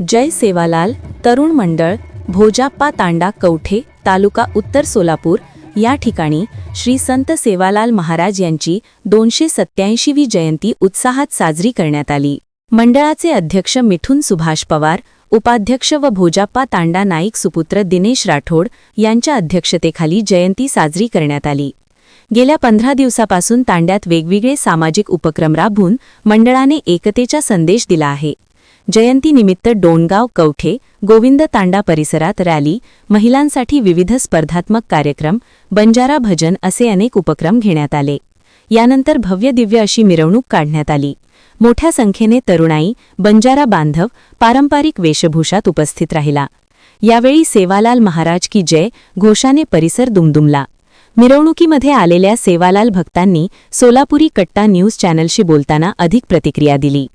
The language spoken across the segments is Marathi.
जय सेवालाल तरुण मंडळ भोजाप्पा तांडा कवठे तालुका उत्तर सोलापूर. या ठिकाणी श्री संत सेवालाल महाराज यांची दोनशे सत्याऐंशीवी जयंती उत्साहात साजरी करण्यात आली. मंडळाचे अध्यक्ष मिठून सुभाष पवार उपाध्यक्ष व भोजाप्पा तांडा नाईक सुपुत्र दिनेश राठोड यांच्या अध्यक्षतेखाली जयंती साजरी करण्यात आली. गेल्या पंधरा दिवसापासून तांड्यात वेगवेगळे सामाजिक उपक्रम राबवून मंडळाने एकतेचा संदेश दिला आहे. जयंतीनिमित्त डोणगाव कवठे गोविंद तांडा परिसरात रॅली महिलांसाठी विविध स्पर्धात्मक कार्यक्रम बंजारा भजन असे अनेक उपक्रम घेण्यात आले. यानंतर भव्य दिव्य अशी मिरवणूक काढण्यात आली. मोठ्या संख्येने तरुणाई बंजारा बांधव पारंपरिक वेशभूषात उपस्थित राहिला. यावेळी सेवालाल महाराज की जय घोषाने परिसर दुमदुमला. मिरवणुकीमध्ये आलेल्या सेवालाल भक्तांनी सोलापुरी कट्टा न्यूज चॅनलशी बोलताना अधिक प्रतिक्रिया दिली.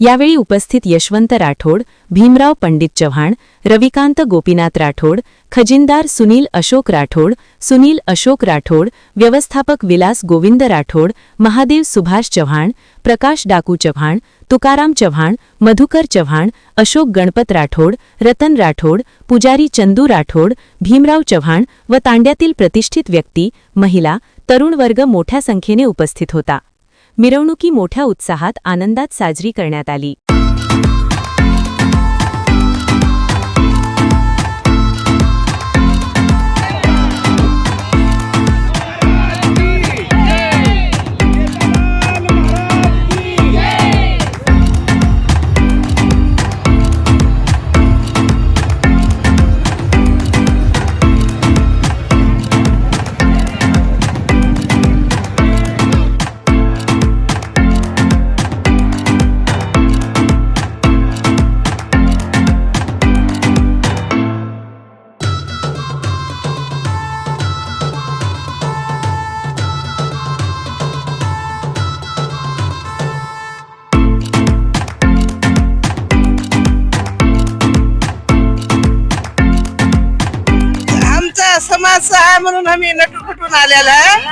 यावेळी उपस्थित यशवंत राठोड भीमराव पंडित चव्हाण रविकांत गोपीनाथ राठोड खजिनदार सुनील अशोक राठोड सुनील अशोक राठोड व्यवस्थापक विलास गोविंद राठोड महादेव सुभाष चव्हाण प्रकाश डाकू चव्हाण तुकाराम चव्हाण मधुकर चव्हाण अशोक गणपत राठोड रतन राठोड पुजारी चंदू राठोड भीमराव चव्हाण व तांड्यातील प्रतिष्ठित व्यक्ती महिला तरुण वर्ग मोठ्या संख्येने उपस्थित होता. मिरवणुकी मोठ्या उत्साहात आनंदात साजरी करण्यात आली. म्हणून आम्ही नटूपटून आलेला आहे.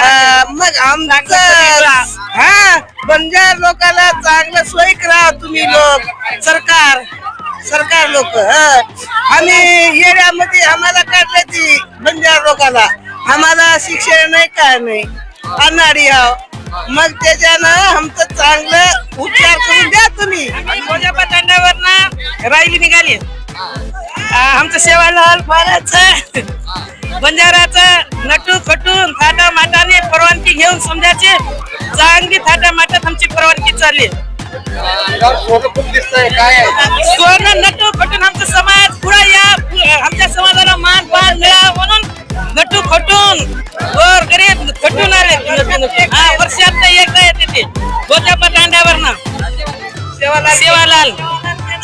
अं, मग आमचं हा बंजार लोकांना चांगलं सोयी करा तुम्ही लोक. सरकार सरकार लोक आम्ही येड्यामध्ये आम्हाला काढले ती बंजार लोकांना आम्हाला शिक्षण नाही काय नाही. अनाडी आहो. मग त्याच्यानं आमचं चांगलं उपचार करून द्या तुम्ही. भोजापा तांड्यावर राहिली निघाली. आमचं सेवालाल महाराजचं बंजाराचं नटू खटून थाटा माटाने परवानगी घेऊन समजायचे. चांगली थाटा माटात आमची परवानगी चालली. स्वर्ण नटू खटून आमचा समाज पुरा या. आमच्या समाजाला मान पान मिळा म्हणून नटू खटून वर गरीब खटून आले वर्षात एकदा येते ते. भोजापा तांड्यावर ना सेवालाल. सेवालाल.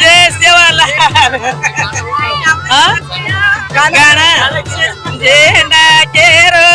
जय सेवालाल. हा? గణ జేనా కేరో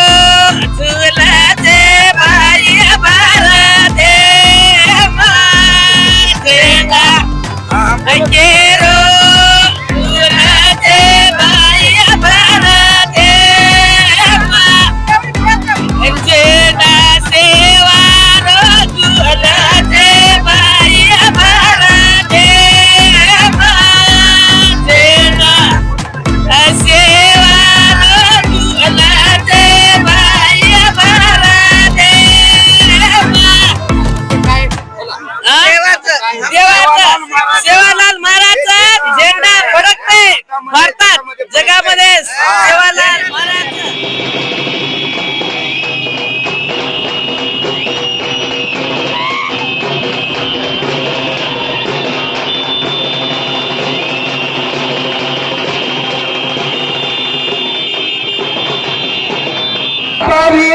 மாடி